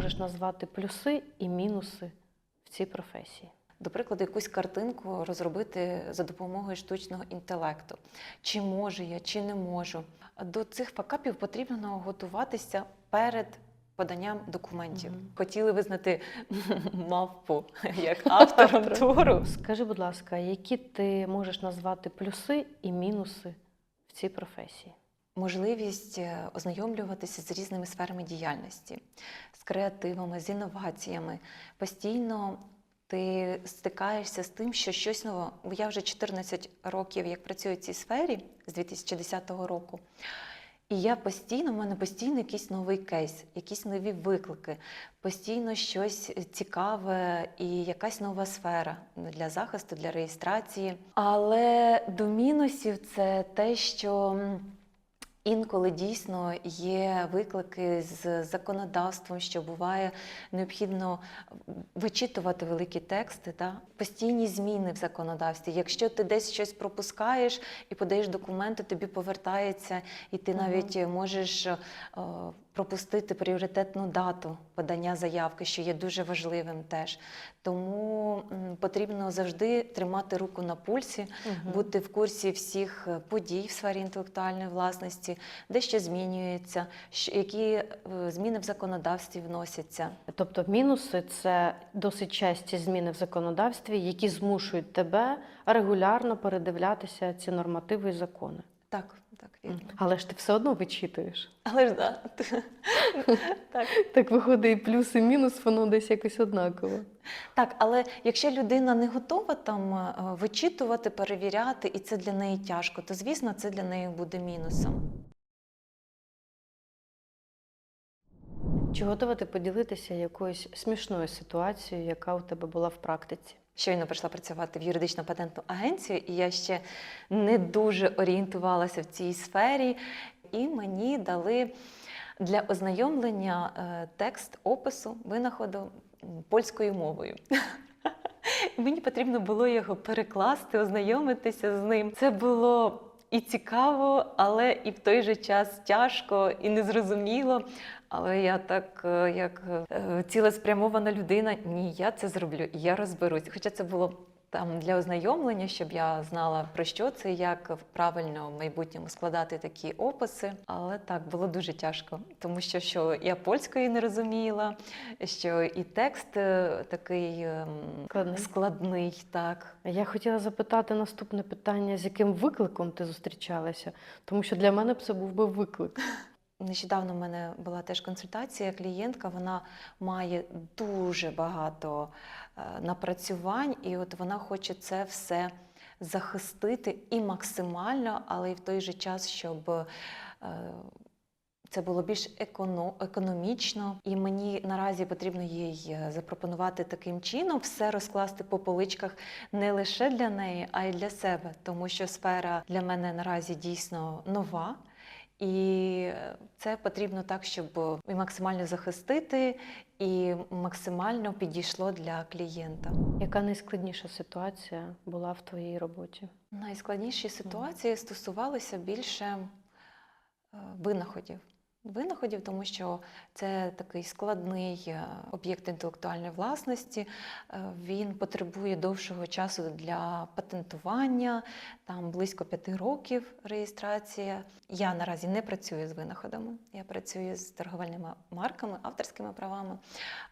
можеш назвати плюси і мінуси в цій професії? До прикладу, якусь картинку розробити за допомогою штучного інтелекту. Чи можу я, чи не можу. До цих факапів потрібно готуватися перед поданням документів. Мгм. Хотіли визнати мавпу як автором твору. Скажи, будь ласка, які ти можеш назвати плюси і мінуси в цій професії? Можливість е, ознайомлюватися з різними сферами діяльності, з креативами, з інноваціями. Постійно ти стикаєшся з тим, що щось нове. Бо Я вже 14 років як працюю в цій сфері з 2010 року. І я постійно, в мене постійно якийсь новий кейс, якісь нові виклики, постійно щось цікаве і якась нова сфера для захисту, для реєстрації. Але до мінусів це те, що інколи дійсно є виклики з законодавством, що буває необхідно вичитувати великі тексти, та постійні зміни в законодавстві. Якщо ти десь щось пропускаєш і подаєш документи, тобі повертається, і ти навіть можеш е, пропустити пріоритетну дату подання заявки, що є дуже важливим теж. Тому потрібно завжди тримати руку на пульсі, бути в курсі всіх е, подій в сфері інтелектуальної власності, де що змінюється, які е, зміни в законодавстві вносяться. Тобто мінуси це досить часті зміни в законодавстві, які змушують тебе регулярно передивлятися ці нормативи і закони. Так, так, вірно. Але ж ти все одно вичитуєш. Але ж да. так. Так виходить, і плюс, і мінус, воно десь якось однаково. так, але якщо людина не готова там е, вичитувати, перевіряти, і це для неї тяжко, то звісно це для неї буде мінусом. Чи готова ти поділитися якоюсь смішною ситуацією, яка у тебе була в практиці? Щойно прийшла працювати в юридично патентну агенцію, і я ще не дуже орієнтувалася в цій сфері. І мені дали для ознайомлення е, текст опису винаходу польською мовою. Мені потрібно було його перекласти, ознайомитися з ним. Це було і цікаво, але і в той же час тяжко і незрозуміло. Але я так, е, як е, цілеспрямована людина, ні, я це зроблю, я розберусь. Хоча це було там для ознайомлення, щоб я знала про що це, як правильно в майбутньому складати такі описи. Але так було дуже тяжко, тому що, що я польської не розуміла, що і текст е, такий ем, Складний. складний так. Я хотіла запитати наступне питання: з яким викликом ти зустрічалася? Тому що для мене б це був би виклик. Нещодавно в мене була теж консультація. Клієнтка вона має дуже багато е, напрацювань, і от вона хоче це все захистити і максимально, але й в той же час, щоб е, це було більш економічно, і мені наразі потрібно їй е, запропонувати таким чином все розкласти по поличках не лише для неї, а й для себе, тому що сфера для мене наразі дійсно нова. І це потрібно так, щоб і максимально захистити, і максимально підійшло для клієнта. Яка найскладніша ситуація була в твоїй роботі? Найскладніші ситуації стосувалися більше е, винаходів. Винаходів, тому що це такий складний е, об'єкт інтелектуальної власності. Е, Він потребує довшого часу для патентування, там близько п'яти років реєстрація. Я наразі не працюю з винаходами, я працюю з торговельними марками, авторськими правами.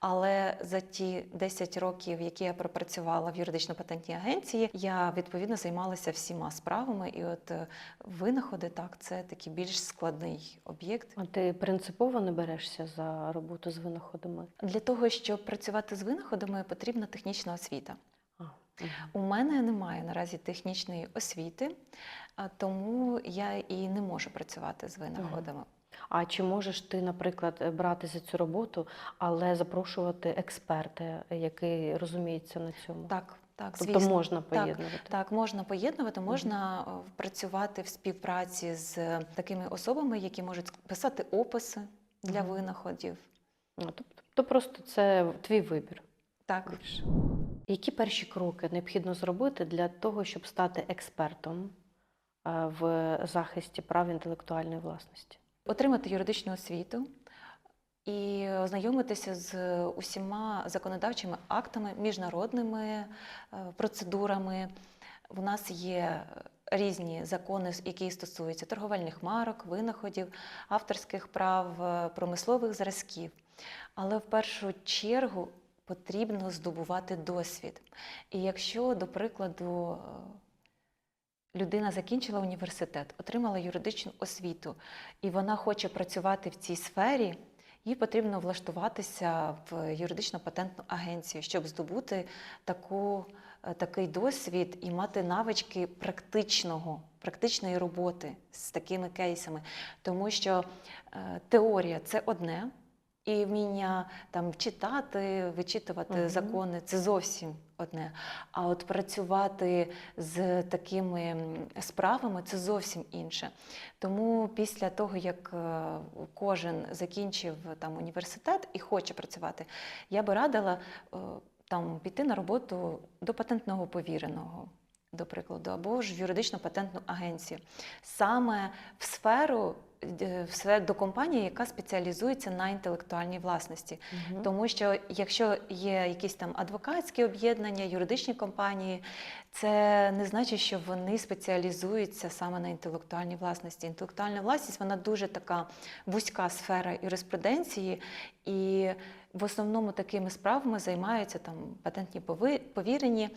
Але за ті 10 років, які я пропрацювала в юридично-патентній агенції, я відповідно займалася всіма справами. І от е, винаходи, так, це такий більш складний об'єкт. Ти принципово не берешся за роботу з винаходами? Для того, щоб працювати з винаходами, потрібна технічна освіта. А, мгм. У мене немає наразі технічної освіти, тому я і не можу працювати з винаходами. а чи можеш ти, наприклад, брати за цю роботу, але запрошувати експерта, який розуміється на цьому? Так, так, тобто звісно. можна Так, поєднувати. Так, можна поєднувати, можна е, працювати в співпраці з е, такими особами, які можуть писати описи для Мгм. винаходів. А, Тобто, то просто це твій вибір. Так, більше. Які перші кроки необхідно зробити для того, щоб стати експертом е, в захисті прав інтелектуальної власності? отримати юридичну освіту, і ознайомитися з усіма законодавчими актами, міжнародними е, процедурами. У нас є різні закони, які стосуються торговельних марок, винаходів, авторських прав, е, промислових зразків. Але в першу чергу потрібно здобувати досвід. І якщо, до прикладу, е, людина закінчила університет, отримала юридичну освіту, і вона хоче працювати в цій сфері, їй потрібно влаштуватися в юридично-патентну агенцію, щоб здобути таку, е, такий досвід і мати навички практичного, практичної роботи з такими кейсами. Тому що е, теорія це одне. І вміння там читати, вичитувати Мгм. закони це зовсім одне. А от працювати з такими справами це зовсім інше. Тому після того, як е, кожен закінчив там університет і хоче працювати, я би радила е, там піти на роботу до патентного повіреного. До прикладу, або ж в юридично патентну агенцію, саме в сферу е, в сферу до компанії, яка спеціалізується на інтелектуальній власності. Мгм. Тому що якщо є якісь там адвокатські об'єднання, юридичні компанії, це не значить, що вони спеціалізуються саме на інтелектуальній власності. Інтелектуальна власність вона дуже така вузька сфера юриспруденції, і в основному такими справами займаються там патентні повірені.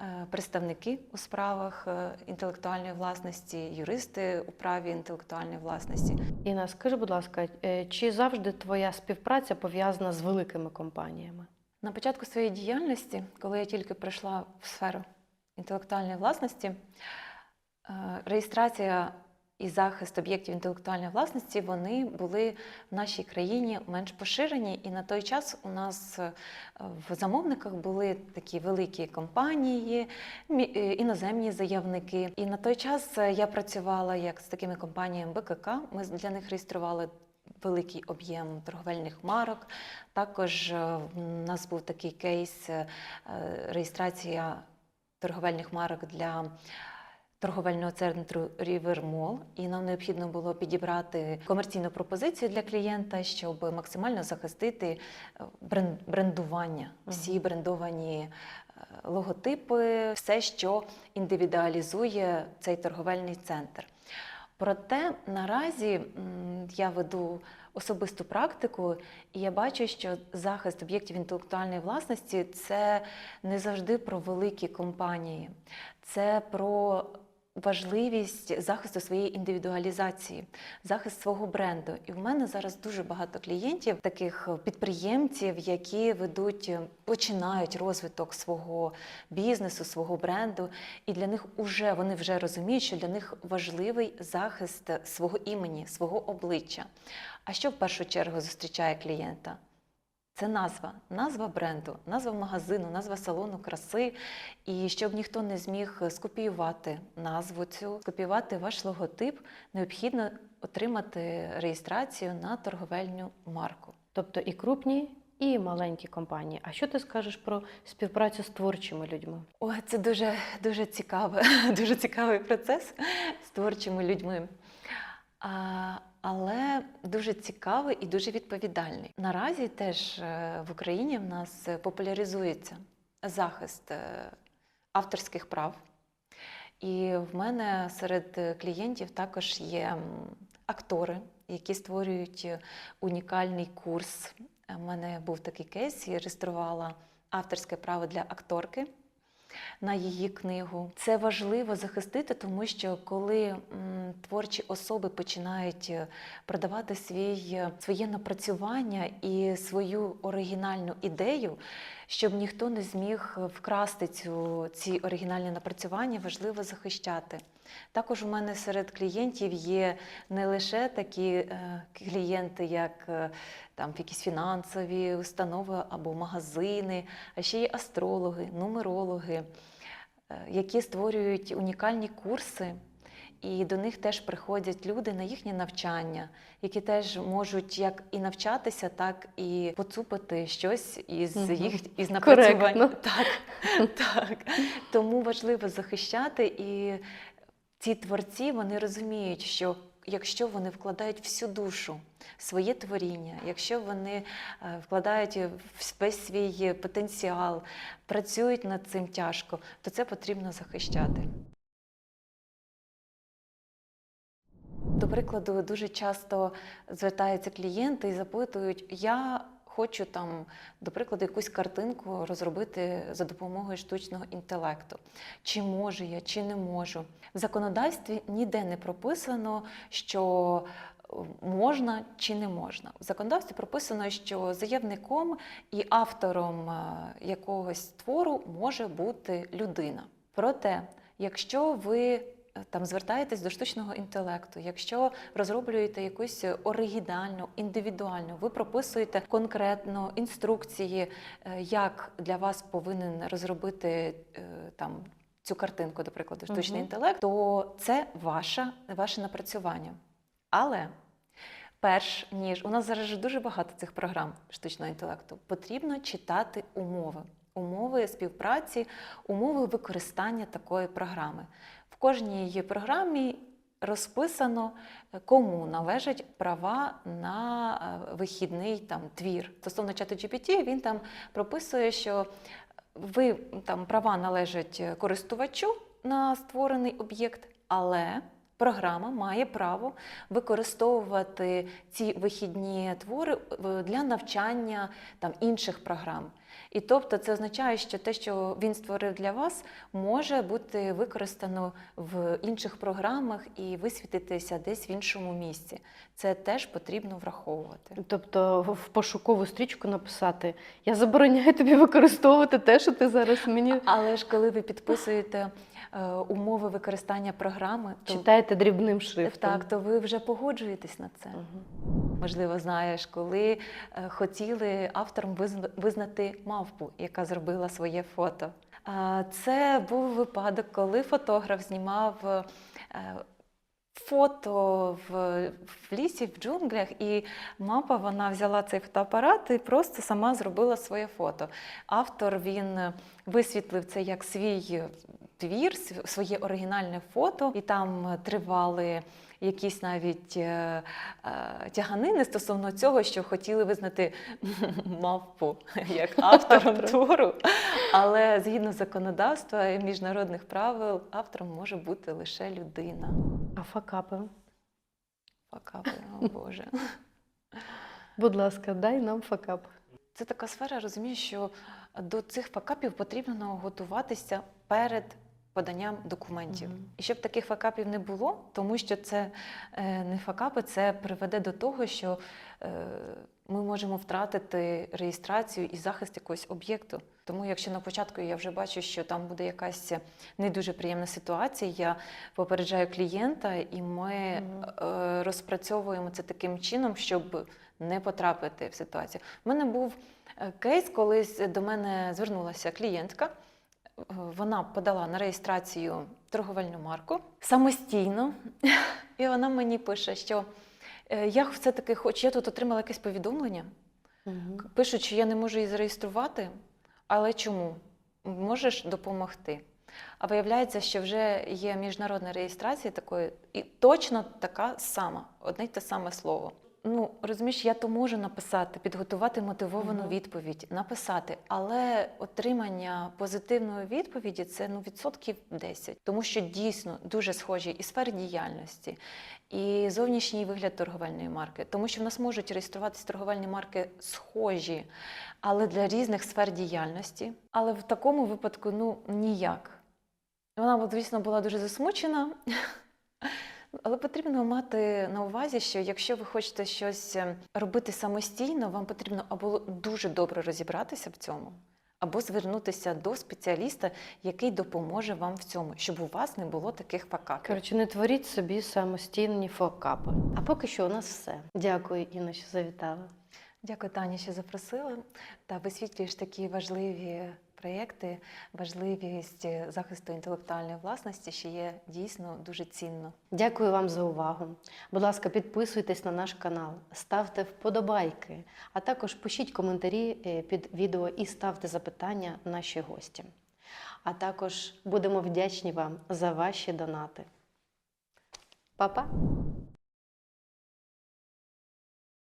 Е, Представники у справах е, інтелектуальної власності, юристи у праві інтелектуальної власності. Інна, скажи, будь ласка, е, чи завжди твоя співпраця пов'язана з великими компаніями? На початку своєї діяльності, коли я тільки прийшла в сферу інтелектуальної власності, реєстрація і захист об'єктів інтелектуальної власності вони були в нашій країні менш поширені. І на той час у нас е, в замовниках були такі великі компанії, е, іноземні заявники. І на той час е, я працювала як з такими компаніями БКК. Ми для них реєстрували великий об'єм торговельних марок. Також в нас був такий кейс реєстрація торговельних марок для торговельного центру River і нам необхідно було підібрати комерційну пропозицію для клієнта, щоб максимально захистити е, брендування, всі брендовані е, логотипи, все, що індивідуалізує цей торговельний центр. Проте наразі я веду особисту практику, і я бачу, що захист об'єктів інтелектуальної власності це не завжди про великі компанії, це про важливість захисту своєї індивідуалізації, захист свого бренду. І в мене зараз дуже багато клієнтів, таких підприємців, які ведуть, починають розвиток свого бізнесу, свого бренду. І для них уже вони вже розуміють, що для них важливий захист свого імені, свого обличчя. А що в першу чергу зустрічає клієнта? Це назва, назва бренду, назва магазину, назва салону краси. І щоб ніхто не зміг скопіювати назву цю, скопіювати ваш логотип, необхідно отримати реєстрацію на торговельну марку. Тобто і крупні, і маленькі компанії. А що ти скажеш про співпрацю з творчими людьми? О, це дуже, дуже цікаве, дуже цікавий процес з творчими людьми. А, але дуже цікавий і дуже відповідальний. Наразі теж е, в Україні в нас популяризується захист е, авторських прав. І в мене серед клієнтів також є актори, які створюють е, унікальний курс. У мене був такий кейс, я реєструвала авторське право для акторки на її книгу. Це важливо захистити, тому що коли творчі особи починають е, продавати свій, е, своє напрацювання і свою оригінальну ідею, щоб ніхто не зміг вкрасти цю, ці оригінальні напрацювання, важливо захищати. Також у мене серед клієнтів є не лише такі е, клієнти, як е, там якісь фінансові установи або магазини, а ще є астрологи, нумерологи, е, які створюють унікальні курси. І до них теж приходять люди на їхнє навчання, які теж можуть як і навчатися, так і поцупити щось із їх із напрацювань. Коректно. Так, так. Тому важливо захищати і ці творці вони розуміють, що якщо вони вкладають всю душу, в своє творіння, якщо вони е, вкладають весь свій потенціал, працюють над цим тяжко, то це потрібно захищати. До прикладу, дуже часто звертаються клієнти і запитують: я хочу там, до прикладу, якусь картинку розробити за допомогою штучного інтелекту. Чи можу я, чи не можу. В законодавстві ніде не прописано, що е, можна чи не можна. В законодавстві прописано, що заявником і автором е, якогось твору може бути людина. Проте, якщо ви там звертаєтесь до штучного інтелекту, якщо розроблюєте якусь оригінальну, індивідуальну, ви прописуєте конкретно інструкції, е, як для вас повинен розробити е, там. Цю картинку, до прикладу, штучний Мгм. інтелект, то це ваше, ваше напрацювання. Але перш ніж у нас зараз же дуже багато цих програм штучного інтелекту, потрібно читати умови, умови співпраці, умови використання такої програми. Кожній програмі розписано, е, кому належать права на е, вихідний там твір. Стосовно чату GPT, він там прописує, що ви там права належать е, користувачу на створений об'єкт, але програма має право використовувати ці вихідні твори е, для навчання там інших програм. І тобто це означає, що те, що він створив для вас, може бути використано в інших програмах і висвітитися десь в іншому місці. Це теж потрібно враховувати. Тобто в- пошукову стрічку написати: Я забороняю тобі використовувати те, що ти зараз мені Але ж коли ви підписуєте е, умови використання програми, то читаєте дрібним шрифтом. так, то ви вже погоджуєтесь на це. Мгм. Можливо, знаєш, коли е, хотіли автором визна- визнати мавпу, яка зробила своє фото. Це був випадок, коли фотограф знімав е, фото в, в лісі, в джунглях, і мапа вона взяла цей фотоапарат і просто сама зробила своє фото. Автор він висвітлив це як свій твір, св- своє оригінальне фото, і там е, тривали якісь навіть е, е, тяганини стосовно цього, що хотіли визнати мавпу як автором твору. Але згідно законодавства і міжнародних правил, автором може бути лише людина. А факапи? Факапи, о Боже. Будь ласка, дай нам факап. Це така сфера, розумію, що до цих факапів потрібно готуватися перед поданням документів. Мгм. І щоб таких факапів не було, тому що це е, не факапи, це приведе до того, що е, ми можемо втратити реєстрацію і захист якогось об'єкту. Тому, якщо на початку я вже бачу, що там буде якась не дуже приємна ситуація, я попереджаю клієнта, і ми Мгм. е, розпрацьовуємо це таким чином, щоб не потрапити в ситуацію. У мене був кейс, колись до мене звернулася клієнтка. Вона подала на реєстрацію торговельну марку самостійно, і вона мені пише, що е, я все-таки хочу, я тут отримала якесь повідомлення. Мгм. Пишуть, що я не можу її зареєструвати, але чому? Можеш допомогти? А виявляється, що вже є міжнародна реєстрація такої, і точно така сама, одне й те саме слово. Ну, розумієш, я то можу написати, підготувати мотивовану Мгм. відповідь, написати, але отримання позитивної відповіді це ну, відсотків 10. Тому що дійсно дуже схожі і сфери діяльності, і зовнішній вигляд торговельної марки. Тому що в нас можуть реєструватися торговельні марки схожі, але для різних сфер діяльності. Але в такому випадку ну ніяк. Вона, звісно, була дуже засмучена. Але потрібно мати на увазі, що якщо ви хочете щось е, робити самостійно, вам потрібно або дуже добре розібратися в цьому, або звернутися до спеціаліста, який допоможе вам в цьому, щоб у вас не було таких факапів. Коротше, не творіть собі самостійні факапи. А поки що у нас все. Дякую, Інна, що завітала. Дякую, Таня, що запросила та висвітлюєш такі важливі проєкти, важливість е, захисту інтелектуальної власності, що є дійсно дуже цінно. Дякую вам за увагу. Будь ласка, підписуйтесь на наш канал, ставте вподобайки, а також пишіть коментарі е, під відео і ставте запитання наші гості. А також будемо вдячні вам за ваші донати. Па-па!